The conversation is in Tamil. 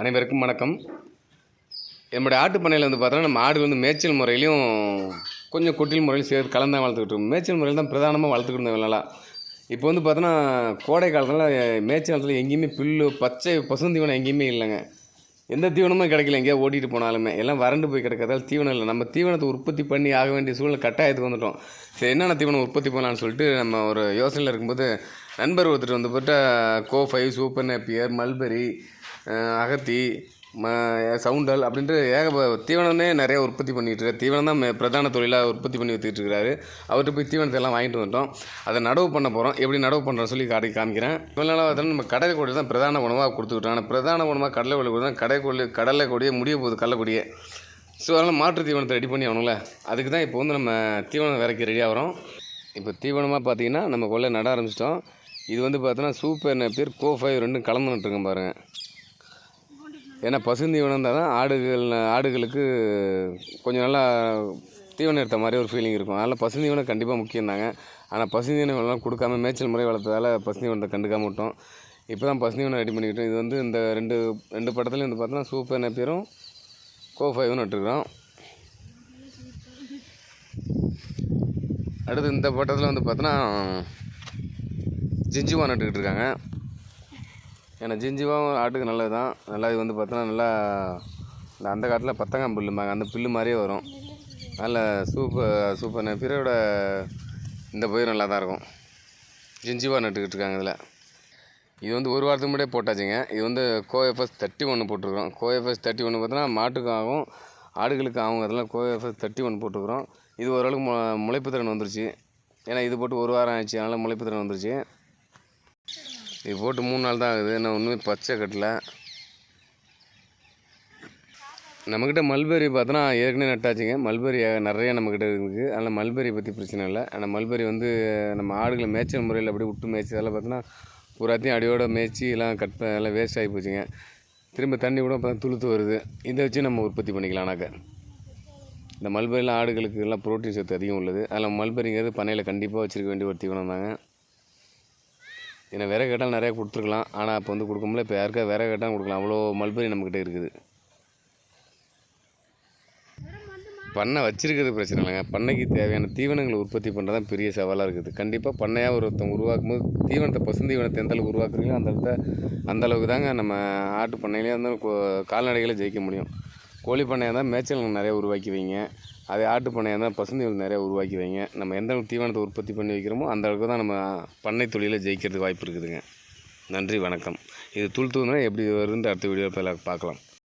அனைவருக்கும் வணக்கம். என்னுடைய ஆட்டு பண்ணையில் வந்து பார்த்தோன்னா நம்ம ஆடு வந்து மேய்ச்சல் முறையிலையும் கொஞ்சம் கொட்டில் முறையிலும் சேர்த்து கலந்து தான் வளர்த்துக்கிட்டு இருக்கோம். மேய்ச்சல் முறையில் தான் பிரதானமாக வளர்த்துக்கிட்டு இருந்தோம் நல்லா. இப்போ வந்து பார்த்தோன்னா கோடை காலத்தில் மேய்ச்சல் காலத்தில் எங்கேயுமே புல்லு பச்சை பசுந்தீவனம் எங்கேயுமே இல்லைங்க. எந்த தீவனமும் கிடைக்கல எங்கேயோ ஓட்டிகிட்டு போனாலுமே. எல்லாம் வறண்டு போய் கிடக்கிறதால தீவனம் இல்லை. நம்ம தீவனத்தை உற்பத்தி பண்ணி ஆக வேண்டிய சூழ்நிலை கட்டாயத்துக்கு வந்துட்டோம். சரி என்னென்ன தீவனம் உற்பத்தி பண்ணலான்னு சொல்லிட்டு நம்ம ஒரு யோசனையில் இருக்கும்போது நண்பர் ஒருத்தர் வந்து பார்த்தா CO five super napier mulberry அகத்தி ம சவுண்டல் அப்படின்ட்டு ஏக தீவனமே நிறைய உற்பத்தி பண்ணிகிட்டு இருக்காரு தீவனம் தான் பிரதான தொழிலாக உற்பத்தி பண்ணி வச்சுட்டு இருக்காரு அவர்கிட்ட போய் தீவனத்தை எல்லாம் வாங்கிட்டு வந்துட்டோம். அதை நடவு பண்ண போகிறோம் எப்படி நடவு பண்ணுறோம்னு சொல்லி காட்டி காமிக்கிறேன். இவ்வளோ நாளாக பார்த்தோன்னா நம்ம கடலை கொடி தான் பிரதான உணவாக கொடுத்துக்கிட்டோம் ஆனால் பிரதான உணவாக கடலை கொடி தான் கடை கொடி கடலை கொடியே முடிய போகுது கடலைக்கொடியே ஸோ அதனால் மாற்று தீவனத்தை ரெடி பண்ணி ஆகணும்ல. அதுக்கு தான் இப்போ வந்து நம்ம தீவனம் விறக்கி ரெடி ஆகிறோம் இப்போ தீவனமாக பார்த்தீங்கன்னா நம்ம கொள்ளை நட ஆரம்பிச்சிட்டோம். இது வந்து பார்த்தோன்னா சூப்பர் பேர் கோ ஃபைவ் ரெண்டும் கலந்து நட்டுருக்கோம் பாருங்கள் ஏன்னா பசுந்தீவனம் இருந்தால் தான் ஆடுகள் ஆடுகளுக்கு கொஞ்சம் நல்லா தீவனம் எடுத்த மாதிரி ஒரு ஃபீலிங் இருக்கும். அதனால் பசுந்தீவனம் கண்டிப்பாக முக்கியம் தாங்க ஆனால் பசுந்தீவனம் கொடுக்காம மேய்ச்சல் முறை வளர்த்ததால் பசுந்தீவனத்தை கண்டுக்காம விட்டோம். இப்போ தான் பசுந்தீவனம் ரெடி பண்ணிக்கிட்டோம். இது வந்து இந்த ரெண்டு ரெண்டு படத்துலையும் வந்து பார்த்தோன்னா சூப்பர் நெப்பியரும் கோ ஃபைவும் நட்டுருக்குறோம் அடுத்து இந்த பட்டத்தில் வந்து பார்த்தோன்னா ஜிஞ்சுவா நட்டுக்கிட்டு இருக்காங்க. ஏன்னா ஜிஞ்சிவாவும் ஆட்டுக்கு நல்லது தான் நல்லா இது வந்து பார்த்தோன்னா நல்லா இந்த அந்த காலத்தில் பத்தங்காம் புல்லும்பாங்க அந்த புல்லு மாதிரியே வரும். நல்ல சூப்பர் சூப்பர் பிறோட இந்த பயிர் நல்லா தான் இருக்கும். ஜிஞ்சிவா நட்டுக்கிட்டு இருக்காங்க இதில். இது வந்து ஒரு வாரத்துக்கு முன்னாடியே போட்டாச்சுங்க. இது வந்து கோஎஃப்எஸ் தேர்ட்டி ஒன்று போட்டிருக்கிறோம். கோஎஃப்எஸ் தேர்ட்டி ஒன்று பார்த்தோன்னா மாட்டுக்கும் ஆகும் ஆடுகளுக்கு ஆகும். அதெல்லாம் கோஎஃப்எஸ் தேர்ட்டி ஒன்று போட்டிருக்கிறோம். இது ஓரளவுக்கு மு முளைப்பு திறன் வந்துருச்சு. ஏன்னா இது போட்டு ஒரு வாரம் ஆயிடுச்சு அதனால் முளைப்பு திறன் வந்துருச்சு. இது போட்டு மூணு நாள் தான் ஆகுது. நான் ஒன்றுமே பச்சை கட்டல. நம்மக்கிட்ட மல்பெரி பார்த்தோன்னா ஏற்கனவே நட்டாச்சுங்க. மல்பெரி நிறைய நம்மக்கிட்ட இருக்குது. அதனால் மல்பெரி பற்றி பிரச்சனை இல்லை. ஆனால் மல்பெரி வந்து நம்ம ஆடுகளை மேய்ச்சல் முறையில் அப்படி விட்டு மேய்ச்சதெல்லாம் பார்த்தோன்னா பூராத்தையும் அடியோட மேய்ச்சி எல்லாம் கட் ப- எல்லாம் வேஸ்ட் ஆகி போச்சுங்க. திரும்ப தண்ணி கூட இப்போ துளுத்து வருது. இதை வச்சு நம்ம உற்பத்தி பண்ணிக்கலாம்னாக்க. இந்த மல்பெரிலாம் ஆடுகளுக்கு எல்லாம் ப்ரோட்டீன் சத்து அதிகம் உள்ளது. அதில் மல்பெரிங்கிறது பண்ணையில் கண்டிப்பாக வச்சுருக்க வேண்டிய ஒரு தீவனம் தாங்க ஏன்னா விறகு கேட்டால் நிறையா கொடுத்துருக்கலாம். ஆனால் இப்போ வந்து கொடுக்க முடியல. இப்போ யாருக்கா விறகு கேட்டால் கொடுக்கலாம். அவ்வளோ மல்பெரி நம்மக்கிட்ட இருக்குது. பண்ணை வச்சுருக்கிறது பிரச்சனை இல்லைங்க. பண்ணைக்கு தேவையான தீவனங்களை உற்பத்தி பண்ணுறது தான் பெரிய சவாலாக இருக்குது. கண்டிப்பாக பண்ணையாக ஒருத்தவங்க உருவாக்கும் போது தீவனத்தை பசுந்தீவனத்தை எந்த அளவுக்கு உருவாக்குறீங்களோ அந்த அளவுக்கு அந்த அளவுக்கு தாங்க நம்ம ஆட்டு பண்ணையிலே அந்த கோ- கால்நடைகளை ஜெயிக்க முடியும். கோழி பண்ணையாக தான் மேய்ச்சல் நிறையா உருவாக்கி வைங்க. அதே ஆட்டு பண்ணையாக இருந்தால் பசுந்தீவனம் நிறையா உருவாக்கி வைங்க. நம்ம எந்த அளவுக்கு தீவனத்தை உற்பத்தி பண்ணி வைக்கிறோமோ அந்த அளவுக்கு தான் நம்ம பண்ணை தொழிலில் ஜெயிக்கிறதுக்கு வாய்ப்பு இருக்குதுங்க. நன்றி வணக்கம். இது துள் தூதுனா எப்படி வருதுன்ட்டு அடுத்த வீடியோவில் பார்க்கலாம்.